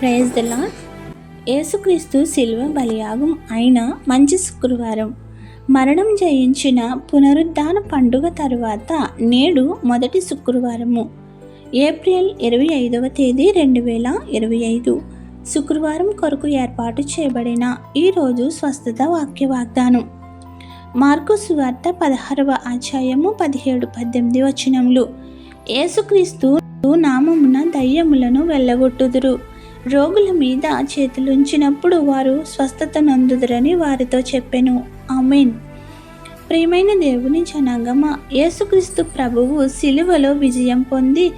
Praise దలా యేసుక్రీస్తు శిల్వ బలియాగం అయిన మంచి శుక్రవారం. మరణం జయించిన పునరుద్ధాన పండుగ తరువాత నేడు మొదటి శుక్రవారము. ఏప్రిల్ ఇరవై ఐదవ తేదీ రెండు వేల ఇరవై ఐదు. శుక్రవారం కొరకు ఏర్పాటు చేయబడిన ఈరోజు స్వస్థత వాక్య వాగ్దానం. మార్కు సువార్త పదహారవ అధ్యాయము పదిహేడు పద్దెనిమిది వచనములు. యేసుక్రీస్తు నామమున దయ్యములను వెళ్ళగొట్టుదురు రోగుల మీద చేతులుంచినప్పుడు వారు స్వస్థత నందుదురని వారితో చెప్పెను. ఆమెన్. ప్రియమైన దేవుని జనాంగమ యేసుక్రీస్తు ప్రభువు సిలువలో విజయం పొంది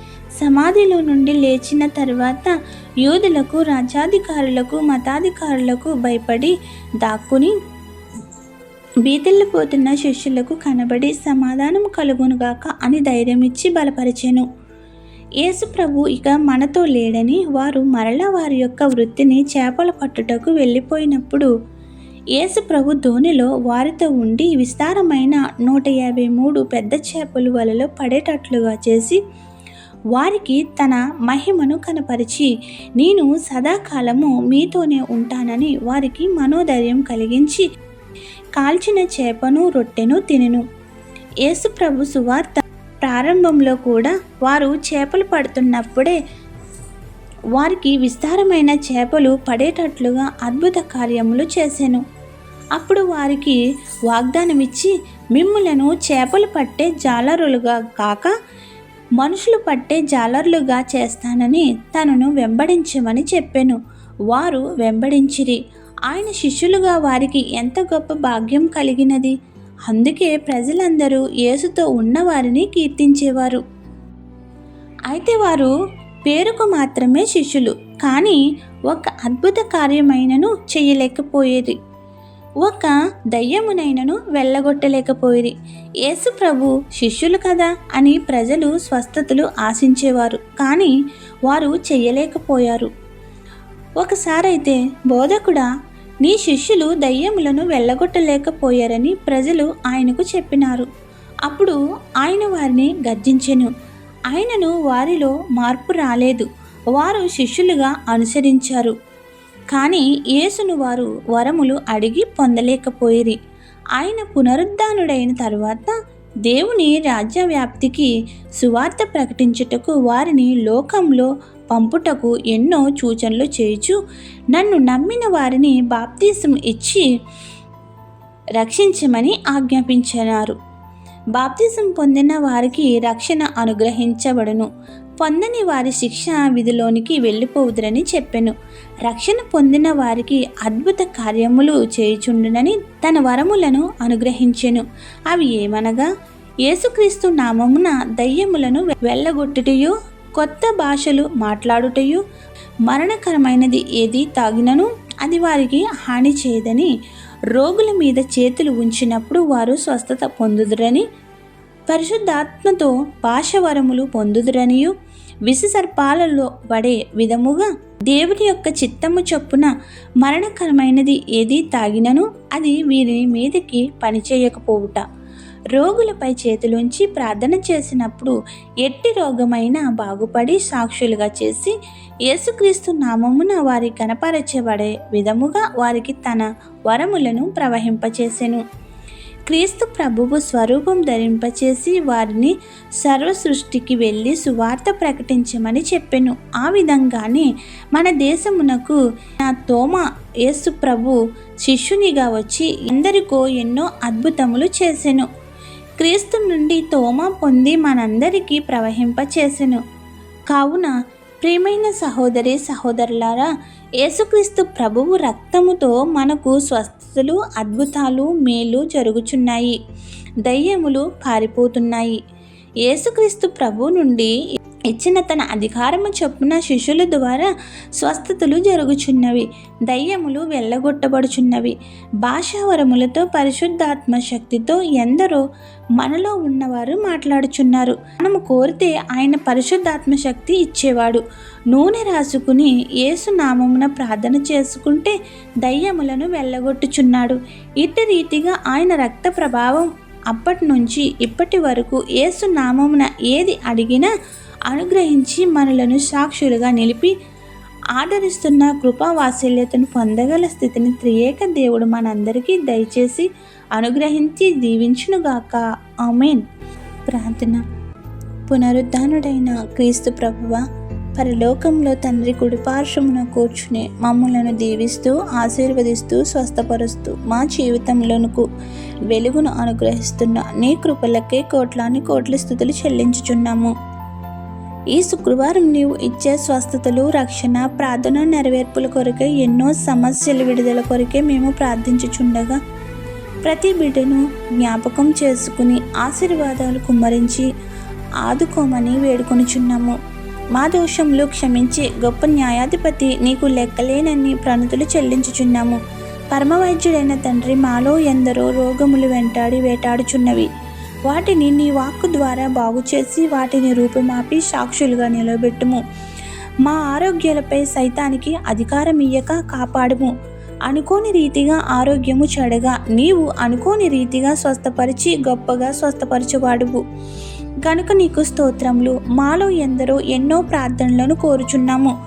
సమాధిలో నుండి లేచిన తర్వాత యూదులకు రాజ్యాధికారులకు మతాధికారులకు భయపడి దాక్కుని బీతెళ్ళిపోతున్న శిష్యులకు కనబడి సమాధానం కలుగునుగాక అని ధైర్యం ఇచ్చి బలపరిచెను. యేసుప్రభు ఇక మనతో లేడని వారు మరలా వారి యొక్క వృత్తిని చేపల పట్టుటకు వెళ్ళిపోయినప్పుడు యేసుప్రభు ధోనిలో వారితో ఉండి విస్తారమైన నూట యాభై మూడు పెద్ద చేపలు వలలో పడేటట్లుగా చేసి వారికి తన మహిమను కనపరిచి నేను సదాకాలము మీతోనే ఉంటానని వారికి మనోధైర్యం కలిగించి కాల్చిన చేపను రొట్టెను తినెను. యేసుప్రభు సువార్త ప్రారంభంలో కూడా వారు చేపలు పడుతున్నప్పుడే వారికి విస్తారమైన చేపలు పడేటట్లుగా అద్భుత కార్యములు చేశాను అప్పుడు వారికి వాగ్దానం ఇచ్చి మిమ్ములను చేపలు పట్టే జాలరులుగా కాక మనుషులు పట్టే జాలర్లుగా చేస్తానని తనను వెంబడించమని చెప్పాను. వారు వెంబడించిరి. ఆయన శిష్యులుగా వారికి ఎంత గొప్ప భాగ్యం కలిగినది? అందుకే ప్రజలందరూ యేసుతో ఉన్నవారిని కీర్తించేవారు. అయితే వారు పేరుకు మాత్రమే శిష్యులు కానీ ఒక అద్భుత కార్యమైనను చేయలేకపోయేది. ఒక దయ్యమునైనను వెళ్ళగొట్టలేకపోయేది. యేసు ప్రభు శిష్యులు కదా అని ప్రజలు స్వస్థతలు ఆశించేవారు కానీ వారు చెయ్యలేకపోయారు ఒకసారైతే బోధకుడ నీ శిష్యులు దయ్యములను వెళ్ళగొట్టలేకపోయారని ప్రజలు ఆయనకు చెప్పినారు. అప్పుడు ఆయన వారిని గర్జించెను. ఆయనను వారిలో మార్పు రాలేదు. వారు శిష్యులుగా అనుసరించారు. కానీ యేసును వారు వరములు అడిగి పొందలేకపోయిరి. ఆయన పునరుద్ధానుడైన తరువాత దేవుని రాజ్యవ్యాప్తికి సువార్త ప్రకటించుటకు వారిని లోకంలో పంపుటకు ఎన్నో సూచనలు చేయుచు నన్ను నమ్మిన వారిని బాప్తీసం ఇచ్చి రక్షించమని ఆజ్ఞాపించినారు. బాప్తిజం పొందిన వారికి రక్షణ అనుగ్రహించబడును. పొందని వారి శిక్ష విధిలోనికి వెళ్ళిపోవుదురని చెప్పెను. రక్షణ పొందిన వారికి అద్భుత కార్యములు చేయుచుండునని తన వరములను అనుగ్రహించెను. అవి ఏమనగా యేసుక్రీస్తు నామమున దయ్యములను వెళ్ళగొట్టుటయు కొత్త భాషలు మాట్లాడుటయు మరణకరమైనది ఏది తాగినను? అది వారికి హాని చేయదని రోగుల మీద చేతులు ఉంచినప్పుడు వారు స్వస్థత పొందుదురని పరిశుద్ధాత్మతో భాషవరములు పొందుదురనియు విషసర్పాలలో పడే విధముగా దేవుని యొక్క చిత్తము చొప్పున మరణకరమైనది ఏది తాగినను? అది వీరి మీదకి పనిచేయకపోవుట. రోగులపై చేతులుంచి ప్రార్థన చేసినప్పుడు ఎట్టి రోగమైనా బాగుపడి సాక్షులుగా చేసి యేసుక్రీస్తు నామమున వారి కనపరచబడే విధముగా వారికి తన వరములను ప్రవహింపచేసెను. క్రీస్తు ప్రభువు స్వరూపం ధరింపచేసి వారిని సర్వ సృష్టికి వెళ్ళి సువార్త ప్రకటించమని చెప్పెను. ఆ విధంగానే మన దేశమునకు నా తోమ యేసు ప్రభు శిష్యునిగా వచ్చి ఎందరికో ఎన్నో అద్భుతములు చేసెను. క్రీస్తు నుండి తోమ పొంది మనందరికీ ప్రవహింపచేసెను. కావున ప్రియమైన సహోదరి సహోదరులారా యేసుక్రీస్తు ప్రభువు రక్తముతో మనకు స్వస్థతలు అద్భుతాలు మేలు జరుగుచున్నాయి. దయ్యములు పారిపోతున్నాయి. యేసుక్రీస్తు ప్రభు నుండి ఇచ్చిన తన అధికారము చొప్పున శిష్యుల ద్వారా స్వస్థతలు జరుగుచున్నవి దయ్యములు వెళ్ళగొట్టబడుచున్నవి. భాషావరములతో పరిశుద్ధాత్మ శక్తితో ఎందరో మనలో ఉన్నవారు మాట్లాడుచున్నారు. మనము కోరితే ఆయన పరిశుద్ధాత్మ శక్తి ఇచ్చేవాడు. నూనె రాసుకుని యేసు నామమున ప్రార్థన చేసుకుంటే దయ్యములను వెళ్ళగొట్టుచున్నాడు. ఇట్టి రీతిగా ఆయన రక్త ప్రభావం అప్పటి నుంచి ఇప్పటి వరకు ఏసునామమున ఏది అడిగినా అనుగ్రహించి మనలను సాక్షులుగా నిలిపి ఆదరిస్తున్న కృపావాత్సల్యతను పొందగల స్థితిని త్రియేక దేవుడు మనందరికీ దయచేసి అనుగ్రహించి దీవించునుగాక. ఆమెన్. ప్రార్థన. పునరుద్ధానుడైన క్రీస్తు ప్రభువ పరలోకంలో తండ్రి కుడిపార్శ్వమున కూర్చుని మమ్మలను దీవిస్తూ ఆశీర్వదిస్తూ స్వస్థపరుస్తూ మా జీవితంలోనుకు వెలుగును అనుగ్రహిస్తున్న నీ కృపలకే కోట్లాని కోట్ల స్థుతులు చెల్లించుచున్నాము. ఈ శుక్రవారం నీవు ఇచ్చే స్వస్థతలు రక్షణ ప్రార్థన నెరవేర్పుల కొరకే ఎన్నో సమస్యల విడుదల కొరకే మేము ప్రార్థించుచుండగా ప్రతి బిడ్డను జ్ఞాపకం చేసుకుని ఆశీర్వాదాలు కుమ్మరించి ఆదుకోమని వేడుకొనుచున్నాము. మా దోషంలో క్షమించి గొప్ప న్యాయాధిపతి నీకు లెక్కలేనని ప్రణతులు చెల్లించుచున్నాము. పరమవైద్యుడైన తండ్రి మాలో ఎందరో రోగములు వెంటాడి వేటాడుచున్నవి. వాటిని నీ వాక్కు ద్వారా బాగు చేసి వాటిని రూపుమాపి సాక్షులుగా నిలబెట్టుము. మా ఆరోగ్యాలపై సైతానికి అధికారం ఇయ్యక కాపాడుము. అనుకోని రీతిగా ఆరోగ్యము చెడగా నీవు అనుకోని రీతిగా స్వస్థపరిచి గొప్పగా స్వస్థపరచువాడువు. గనుక నీకు స్తోత్రములు మాలో ఎందరో ఎన్నో ప్రార్థనలను కోరుచున్నాము.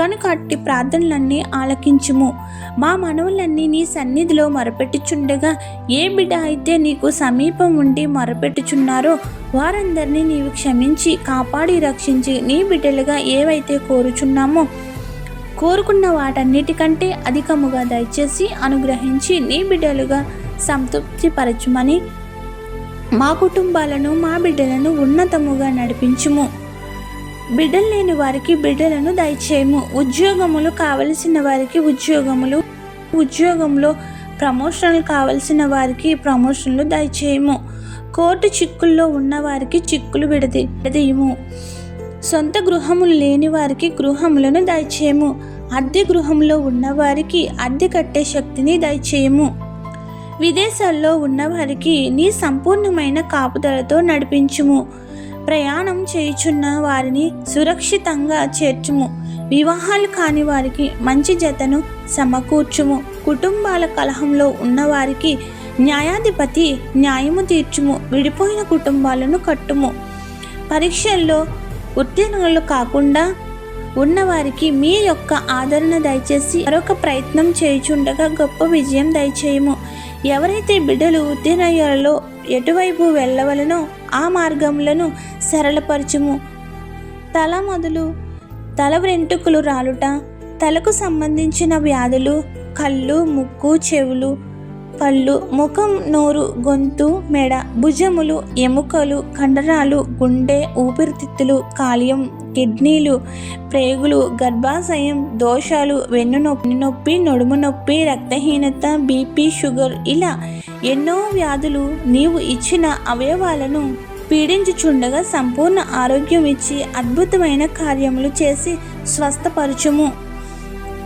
గనుక అట్టి ప్రార్థనలన్నీ ఆలకించుము. మా మనవులన్నీ నీ సన్నిధిలో మొరపెట్టుచుండగా ఏ బిడ్డ అయితే నీకు సమీపం ఉండి మొరపెట్టుచున్నారో వారందరినీ నీవు క్షమించి కాపాడి రక్షించి నీ బిడ్డలుగా ఏవైతే కోరుచున్నామో కోరుకున్న వాటన్నిటికంటే అధికముగా దయచేసి అనుగ్రహించి నీ బిడ్డలుగా సంతృప్తిపరచుమని మా కుటుంబాలను మా బిడ్డలను ఉన్నతముగా నడిపించుము. బిడ్డలు లేని వారికి బిడ్డలను దయచేయము. ఉద్యోగములు కావలసిన వారికి ఉద్యోగములు ఉద్యోగంలో ప్రమోషన్లు కావలసిన వారికి ప్రమోషన్లు దయచేయము. కోర్టు చిక్కుల్లో ఉన్న వారికి చిక్కులు విడది విడదీయము. సొంత గృహములు లేని వారికి గృహములను దయచేయము. అద్దె గృహంలో ఉన్నవారికి అద్దె కట్టే శక్తిని దయచేయము. విదేశాల్లో ఉన్నవారికి నీ సంపూర్ణమైన కాపుదలతో నడిపించుము. ప్రయాణం చేయుచున్న వారిని సురక్షితంగా చేర్చుము. వివాహాలు కాని వారికి మంచి జతను సమకూర్చుము. కుటుంబాల కలహంలో ఉన్నవారికి న్యాయాధిపతి న్యాయము తీర్చుము. విడిపోయిన కుటుంబాలను కట్టుము. పరీక్షల్లో ఉత్తీర్ణులు కాకుండా ఉన్నవారికి మీ యొక్క ఆదరణ దయచేసి మరొక ప్రయత్నం చేయుచుండగా గొప్ప విజయం దయచేయము. ఎవరైతే బిడ్డలు ఉత్తీర్ణయ్యాలో ఎటువైపు వెళ్ళవలనో ఆ మార్గములను సరళపరచుము. తల మొదలు తల వెంట్రుకలు రాలుట తలకు సంబంధించిన వ్యాధులు కళ్ళు ముక్కు చెవులు పళ్ళు ముఖం నోరు గొంతు మెడ భుజములు ఎముకలు కండరాలు గుండె ఊపిరితిత్తులు కాలియం కిడ్నీలు ప్రేగులు గర్భాశయం దోషాలు వెన్ను నొప్పి నొప్పి నడుము నొప్పి రక్తహీనత బీపీ షుగర్ ఇలా ఎన్నో వ్యాధులు నీవు ఇచ్చిన అవయవాలను పీడించుచుండగా సంపూర్ణ ఆరోగ్యం ఇచ్చి అద్భుతమైన కార్యములు చేసి స్వస్థపరచుము.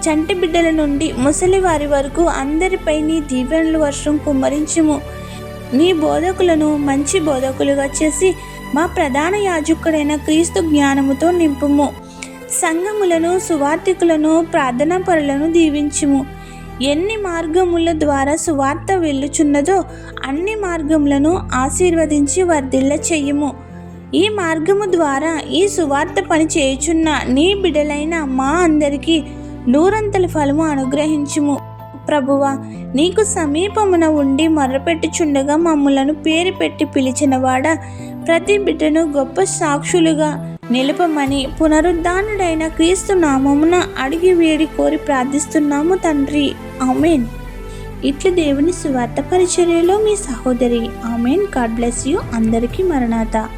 చంటి బిడ్డల నుండి ముసలి వారి వరకు అందరిపై నీ దీవెనలు వర్షం కుమ్మరించుము. నీ బోధకులను మంచి బోధకులుగా చేసి మా ప్రధాన యాజకుడైన క్రీస్తు జ్ఞానముతో నింపుము. సంఘములను సువార్థికులను ప్రార్థనా పరులను దీవించుము. ఎన్ని మార్గముల ద్వారా సువార్త వెళ్ళుచున్నదో అన్ని మార్గములను ఆశీర్వదించి వర్ధిల్ల చెయ్యము ఈ మార్గము ద్వారా ఈ సువార్త పని చేయుచున్న నీ బిడలైన మా అందరికీ నూరంతల ఫలము అనుగ్రహించుము. ప్రభువ నీకు సమీపమున ఉండి మొర్రపెట్టుచుండగా మమ్ములను పేరు పెట్టి పిలిచినవాడ ప్రతి బిడ్డను గొప్ప సాక్షులుగా నిలుపమని పునరుద్ధానుడైన క్రీస్తు నామమున అడిగి వేడి కోరి ప్రార్థిస్తున్నాము తండ్రి. ఆమెన్. ఇట్లు దేవుని సువార్త పరిచర్యలో మీ సహోదరి. ఆమెన్. God bless you. అందరికీ మరణాత.